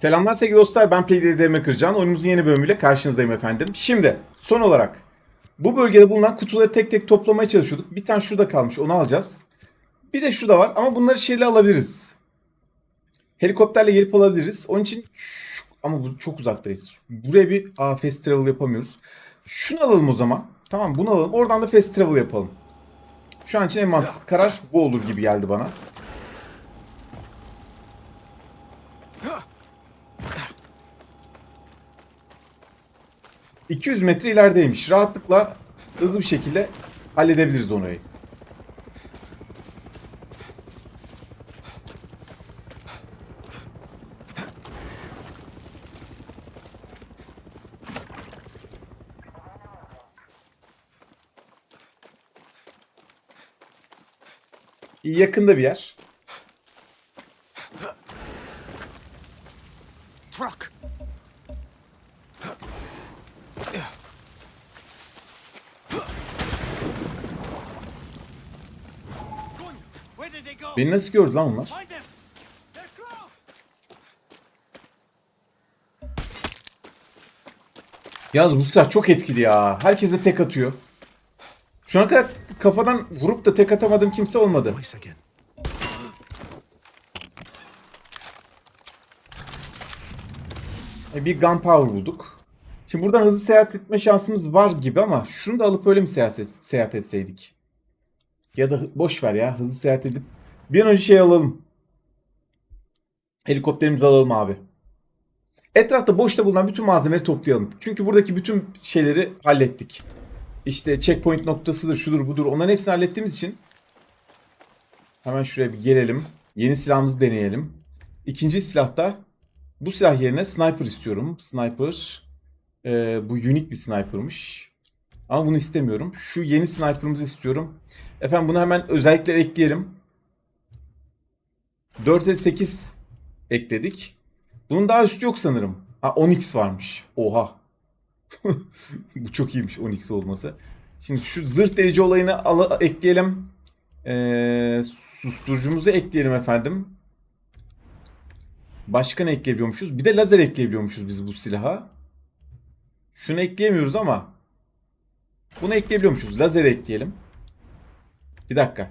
Selamlar sevgili dostlar ben PlayDDM Kırcan. Oyunumuzun yeni bölümüyle karşınızdayım efendim. Şimdi son olarak bu bölgede bulunan kutuları tek tek toplamaya çalışıyorduk. Bir tane şurada kalmış onu alacağız. Bir de şurada var ama bunları şeyle alabiliriz. Helikopterle gelip alabiliriz. Onun için ama bu çok uzaktayız. Buraya bir aa, fast travel yapamıyoruz. Şunu alalım o zaman. Tamam bunu alalım. Oradan da fast travel yapalım. Şu an için en mantıklı karar bu olur gibi geldi bana. ...200 metre ilerideymiş. Rahatlıkla hızlı bir şekilde halledebiliriz onu. Yakında bir yer. Truck. Beni nasıl gördü lan onlar? Yalnız bu silah çok etkili ya. Herkese tek atıyor. Şu ana kadar kafadan vurup da tek atamadığım kimse olmadı. E, Bir gunpowder bulduk. Şimdi buradan hızlı seyahat etme şansımız var gibi ama şunu da alıp öyle mi seyahat, seyahat etseydik? Ya da boş ver ya hızlı seyahat edip bir an önce şey alalım. Helikopterimizi alalım abi. Etrafta boşta bulunan bütün malzemeleri toplayalım. Çünkü buradaki bütün şeyleri hallettik. İşte checkpoint noktasıdır, şudur budur. Onların hepsini hallettiğimiz için hemen şuraya bir gelelim. Yeni silahımızı deneyelim. İkinci silahta bu silah yerine sniper istiyorum. Sniper. Ee, bu unique bir sniper'mış. Ama bunu istemiyorum. Şu yeni sniper'ımızı istiyorum. Efendim bunu hemen özellikler ekleyelim. 4'e 8 ekledik. Bunun daha üstü yok sanırım. Ha 10x varmış. Oha. bu çok iyiymiş 10x olması. Şimdi şu zırt delici olayını ala- ekleyelim. Ee, susturucumuzu ekleyelim efendim. Başka ne ekleyebiliyormuşuz? Bir de lazer ekleyebiliyormuşuz biz bu silaha. Şunu ekleyemiyoruz ama bunu ekleyebiliyormuşuz. Lazer ekleyelim. Bir dakika.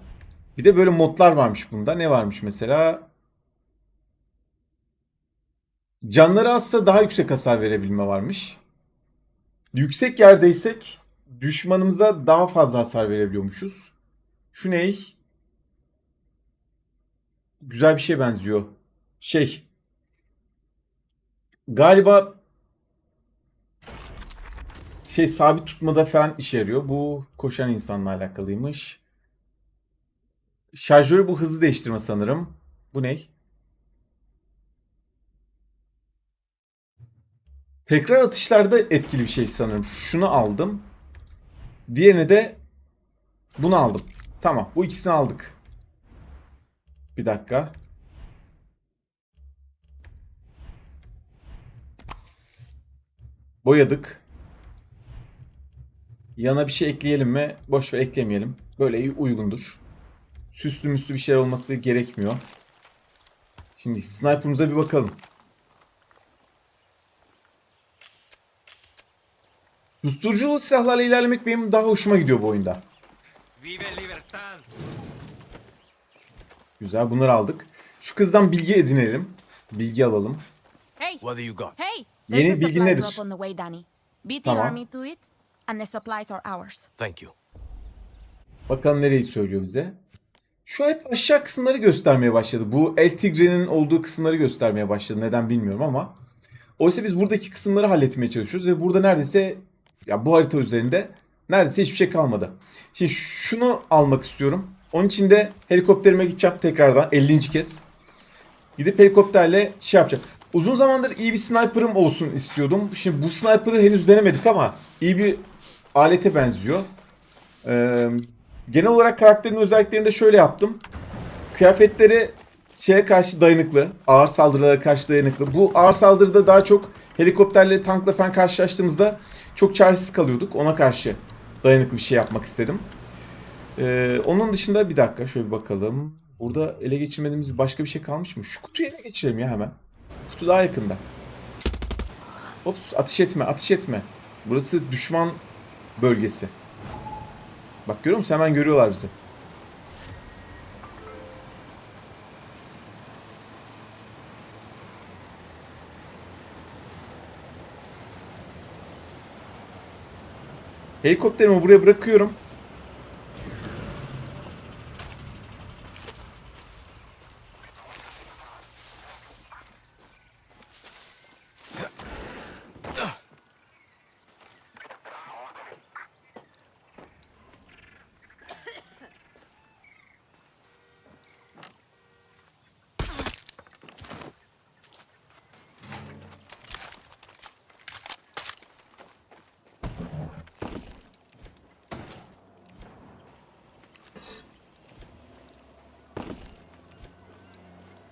Bir de böyle modlar varmış bunda. Ne varmış mesela? Canları azsa daha yüksek hasar verebilme varmış. Yüksek yerdeysek düşmanımıza daha fazla hasar verebiliyormuşuz. Şu ne? Güzel bir şey benziyor. Şey. Galiba şey sabit tutmada falan işe yarıyor. Bu koşan insanla alakalıymış. Şarjörü bu hızı değiştirme sanırım. Bu ne? Tekrar atışlarda etkili bir şey sanırım. Şunu aldım. Diğerini de bunu aldım. Tamam bu ikisini aldık. Bir dakika. Boyadık. Yana bir şey ekleyelim mi? Boş ver eklemeyelim. Böyle iyi uygundur. Süslü müslü bir şeyler olması gerekmiyor. Şimdi sniper'ımıza bir bakalım. Susturuculu silahlarla ilerlemek benim daha hoşuma gidiyor bu oyunda. Güzel bunları aldık. Şu kızdan bilgi edinelim. Bilgi alalım. Hey, What do you got? hey! Yeni There's a bilgi nedir? drop on the way, Danny. Beat the Tamam. And the supplies are ours. Thank you. Bakalım nereyi söylüyor bize. Şu hep aşağı kısımları göstermeye başladı. Bu El Tigre'nin olduğu kısımları göstermeye başladı. Neden bilmiyorum ama. Oysa biz buradaki kısımları halletmeye çalışıyoruz ve burada neredeyse ya bu harita üzerinde neredeyse hiçbir şey kalmadı. Şimdi şunu almak istiyorum. Onun için de helikopterime gideceğim tekrardan 50. kez. Gidip helikopterle şey yapacağım. Uzun zamandır iyi bir sniper'ım olsun istiyordum. Şimdi bu sniper'ı henüz denemedik ama iyi bir alete benziyor. Ee, genel olarak karakterin özelliklerini de şöyle yaptım. Kıyafetleri şeye karşı dayanıklı. Ağır saldırılara karşı dayanıklı. Bu ağır saldırıda daha çok helikopterle tankla falan karşılaştığımızda çok çaresiz kalıyorduk. Ona karşı dayanıklı bir şey yapmak istedim. Ee, onun dışında bir dakika şöyle bir bakalım. Burada ele geçirmediğimiz başka bir şey kalmış mı? Şu kutuyu ele geçirelim ya hemen. Kutu daha yakında. Ops ateş etme ateş etme. Burası düşman bölgesi. Bak görüyor musun? Hemen görüyorlar bizi. Helikopterimi buraya bırakıyorum.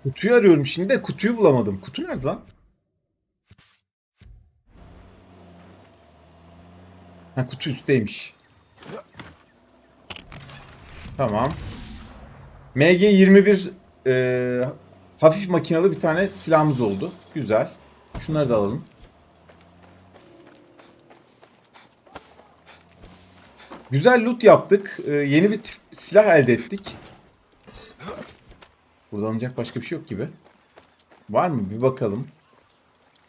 Kutuyu arıyorum şimdi de kutuyu bulamadım. Kutu nerede lan? Ha kutu üstteymiş. Tamam. MG21 e, hafif makinalı bir tane silahımız oldu. Güzel. Şunları da alalım. Güzel loot yaptık. E, yeni bir silah elde ettik. Burada alınacak başka bir şey yok gibi. Var mı? Bir bakalım.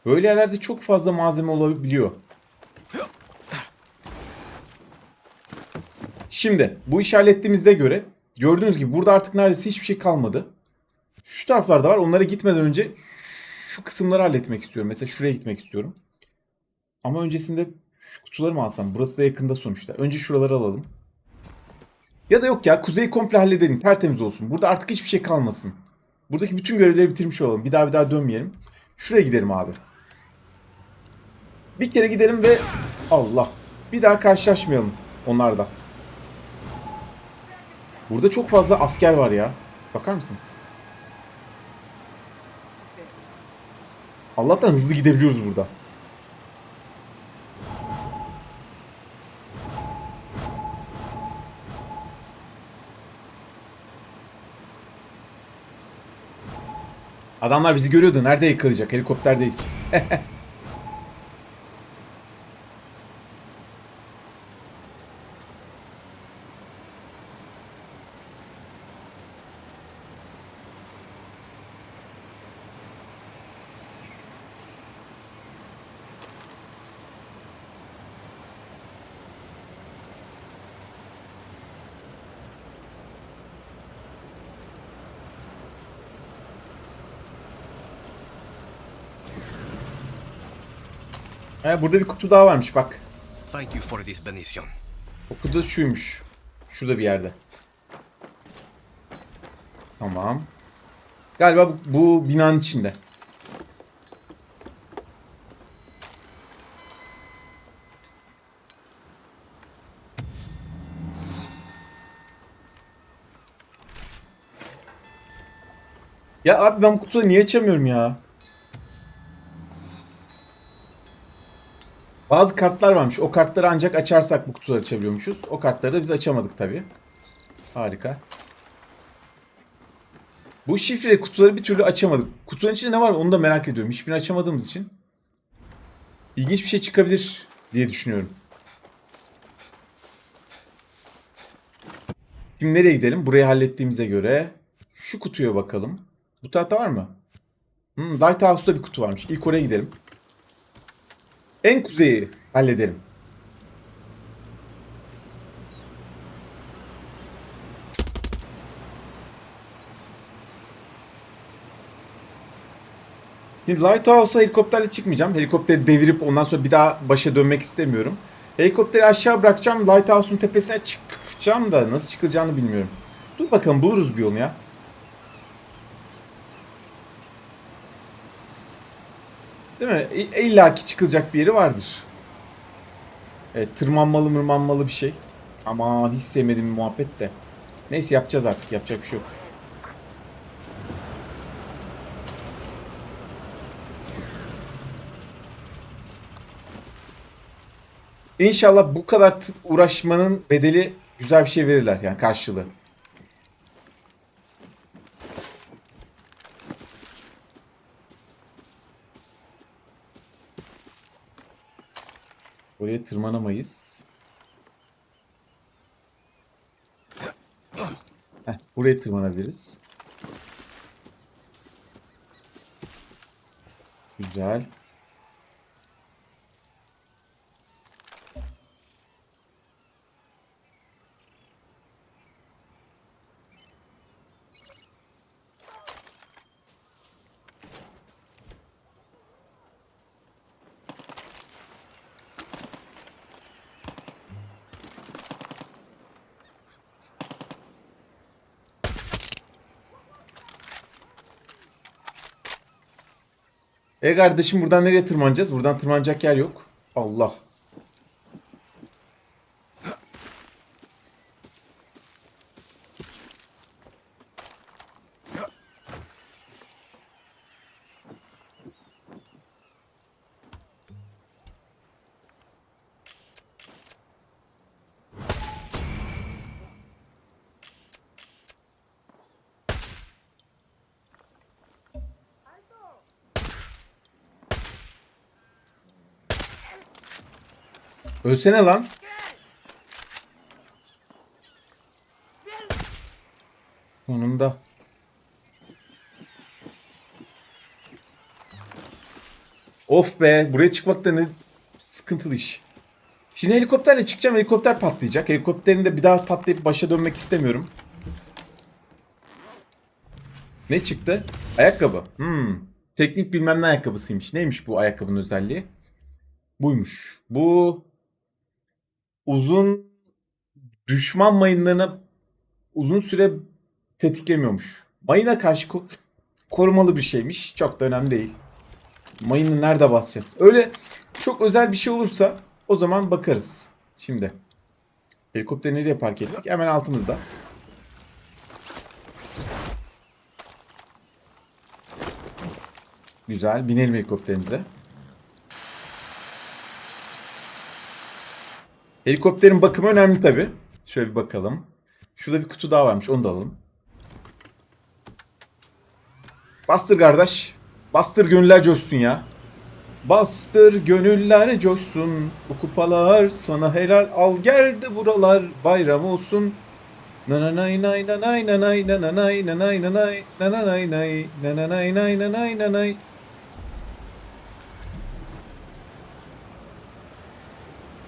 Böyle yerlerde çok fazla malzeme olabiliyor. Şimdi bu işi hallettiğimizde göre gördüğünüz gibi burada artık neredeyse hiçbir şey kalmadı. Şu taraflarda var. Onlara gitmeden önce şu kısımları halletmek istiyorum. Mesela şuraya gitmek istiyorum. Ama öncesinde şu kutuları mı alsam? Burası da yakında sonuçta. Önce şuraları alalım. Ya da yok ya kuzeyi komple halledelim. Tertemiz olsun. Burada artık hiçbir şey kalmasın. Buradaki bütün görevleri bitirmiş olalım. Bir daha bir daha dönmeyelim. Şuraya gidelim abi. Bir kere gidelim ve Allah. Bir daha karşılaşmayalım onlarda. Burada çok fazla asker var ya. Bakar mısın? Allah'tan hızlı gidebiliyoruz burada. Adamlar bizi görüyordu. Nerede yakalayacak? Helikopterdeyiz. He, burada bir kutu daha varmış bak. Thank you for this benediction. O kutu şuymuş. Şurada bir yerde. Tamam. Galiba bu, bu binanın içinde. Ya abi ben bu kutuyu niye açamıyorum ya? Bazı kartlar varmış. O kartları ancak açarsak bu kutuları açabiliyormuşuz. O kartları da biz açamadık tabii. Harika. Bu şifre kutuları bir türlü açamadık. Kutunun içinde ne var onu da merak ediyorum. Hiçbirini açamadığımız için. İlginç bir şey çıkabilir diye düşünüyorum. Şimdi nereye gidelim? Burayı hallettiğimize göre şu kutuya bakalım. Bu tarafta var mı? Hmm, Lighthouse'da bir kutu varmış. İlk oraya gidelim. En kuzeyi halledelim. Şimdi Lighthouse'a helikopterle çıkmayacağım. Helikopteri devirip ondan sonra bir daha başa dönmek istemiyorum. Helikopteri aşağı bırakacağım. Lighthouse'un tepesine çıkacağım da nasıl çıkılacağını bilmiyorum. Dur bakalım buluruz bir yolu ya. Değil mi? İlla ki çıkılacak bir yeri vardır. Evet, tırmanmalı mırmanmalı bir şey. Ama hiç sevmediğim muhabbet de. Neyse yapacağız artık. Yapacak bir şey yok. İnşallah bu kadar uğraşmanın bedeli güzel bir şey verirler yani karşılığı. Oraya tırmanamayız. Heh, buraya tırmanabiliriz. Güzel. E kardeşim buradan nereye tırmanacağız? Buradan tırmanacak yer yok. Allah. Ölsene lan. Sonunda. Of be buraya çıkmak da ne sıkıntılı iş. Şimdi helikopterle çıkacağım helikopter patlayacak. Helikopterin de bir daha patlayıp başa dönmek istemiyorum. Ne çıktı? Ayakkabı. Hmm. Teknik bilmem ne ayakkabısıymış. Neymiş bu ayakkabının özelliği? Buymuş. Bu uzun düşman mayınlarına uzun süre tetiklemiyormuş. Mayına karşı ko- korumalı bir şeymiş. Çok da önemli değil. Mayını nerede basacağız? Öyle çok özel bir şey olursa o zaman bakarız. Şimdi. Helikopteri nereye park ettik? Hemen altımızda. Güzel. Binelim helikopterimize. Helikopterin bakımı önemli tabi. Şöyle bir bakalım. Şurada bir kutu daha varmış. Onu da alalım. Bastır kardeş. Bastır gönüller coşsun ya. Bastır gönüller coşsun. Bu kupalar sana helal. Al geldi buralar. Bayram olsun. Nananay nay nanay nanay nananay nanay nanay nananay nay nananay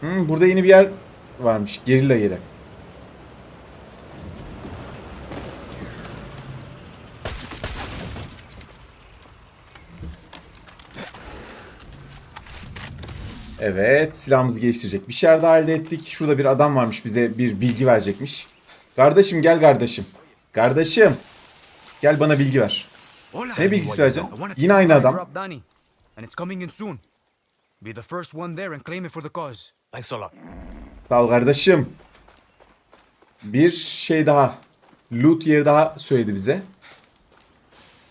Hmm, burada yeni bir yer varmış. Gerilla yeri. Evet, silahımızı geliştirecek. Bir şeyler daha elde ettik. Şurada bir adam varmış bize bir bilgi verecekmiş. Kardeşim gel kardeşim. Kardeşim. Gel bana bilgi ver. Ne bilgisi vereceksin? Yine aynı adam. And it's coming in soon. Be the first one there and claim it for the cause. Thanks a lot. Sağ ol kardeşim. Bir şey daha. Loot yeri daha söyledi bize.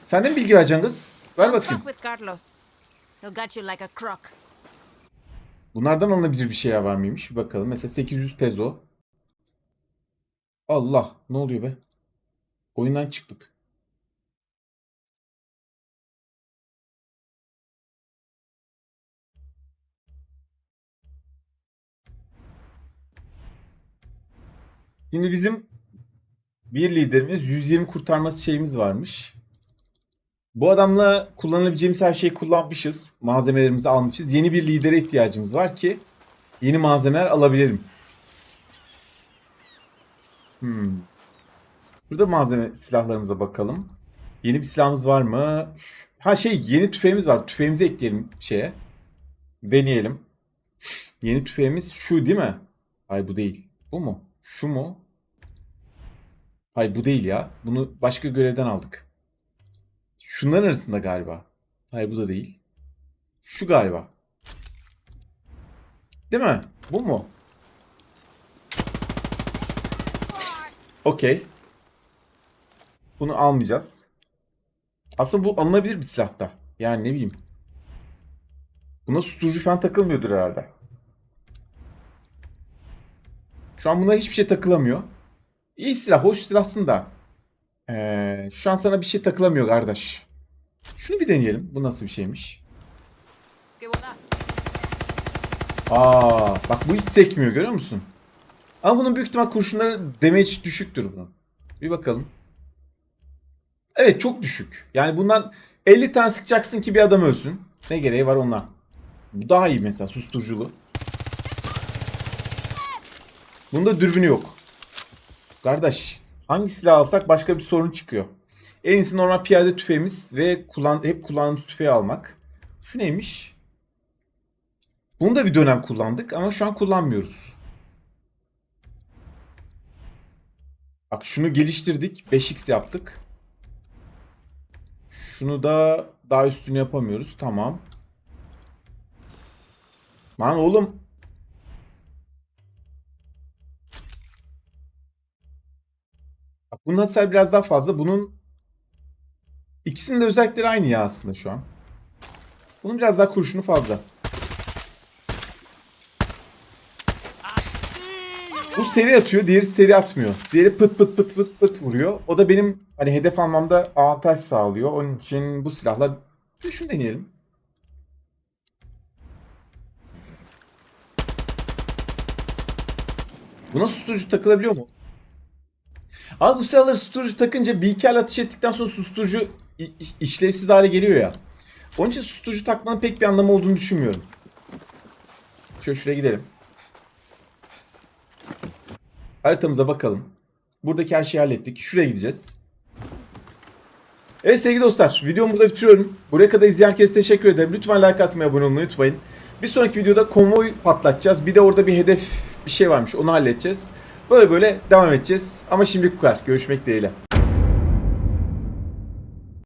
Sen de mi bilgi vereceksin kız? Ver bakayım. fuck with Carlos. He'll gut you like a croc. Bunlardan alınabilir bir şeyler var mıymış? Bir bakalım. Mesela 800 peso. Allah. Ne oluyor be? Oyundan çıktık. Şimdi bizim bir liderimiz 120 kurtarması şeyimiz varmış. Bu adamla kullanabileceğimiz her şeyi kullanmışız. Malzemelerimizi almışız. Yeni bir lidere ihtiyacımız var ki yeni malzemeler alabilirim. Hmm. Burada malzeme silahlarımıza bakalım. Yeni bir silahımız var mı? Ha şey yeni tüfeğimiz var. Tüfeğimizi ekleyelim şeye. Deneyelim. Yeni tüfeğimiz şu değil mi? Hayır bu değil. Bu mu? Şu mu? Hayır bu değil ya. Bunu başka görevden aldık. Şunların arasında galiba. Hayır bu da değil. Şu galiba. Değil mi? Bu mu? Okey. Bunu almayacağız. Aslında bu alınabilir bir silah da. Yani ne bileyim. Buna susturucu falan takılmıyordur herhalde. Şu an buna hiçbir şey takılamıyor. İyi silah, hoş silahsın da. Ee, şu an sana bir şey takılamıyor kardeş. Şunu bir deneyelim. Bu nasıl bir şeymiş? Aa, bak bu hiç sekmiyor görüyor musun? Ama bunun büyük ihtimal kurşunları damage düşüktür bunun. Bir bakalım. Evet çok düşük. Yani bundan 50 tane sıkacaksın ki bir adam ölsün. Ne gereği var ondan. Bu daha iyi mesela susturuculu. Bunda dürbünü yok. Kardeş hangi silah alsak başka bir sorun çıkıyor. En iyisi normal piyade tüfeğimiz ve kullan hep kullandığımız tüfeği almak. Şu neymiş? Bunu da bir dönem kullandık ama şu an kullanmıyoruz. Bak şunu geliştirdik. 5x yaptık. Şunu da daha üstünü yapamıyoruz. Tamam. Lan oğlum. Bunun hasar biraz daha fazla. Bunun ikisinin de özellikleri aynı ya aslında şu an. Bunun biraz daha kurşunu fazla. Bu seri atıyor, diğeri seri atmıyor. Diğeri pıt pıt pıt pıt pıt vuruyor. O da benim hani hedef almamda avantaj sağlıyor. Onun için bu silahla şunu deneyelim. Buna susturucu takılabiliyor mu? Abi bu silahları susturucu takınca bir iki el ateş ettikten sonra susturucu işlevsiz hale geliyor ya. Onun için susturucu takmanın pek bir anlamı olduğunu düşünmüyorum. Şöyle şuraya gidelim. Haritamıza bakalım. Buradaki her şeyi hallettik. Şuraya gideceğiz. Evet sevgili dostlar videomu burada bitiriyorum. Buraya kadar izleyen herkese teşekkür ederim. Lütfen like atmayı abone olmayı unutmayın. Bir sonraki videoda konvoy patlatacağız. Bir de orada bir hedef bir şey varmış onu halledeceğiz. Böyle böyle devam edeceğiz. Ama şimdilik bu kadar. Görüşmek dileğiyle.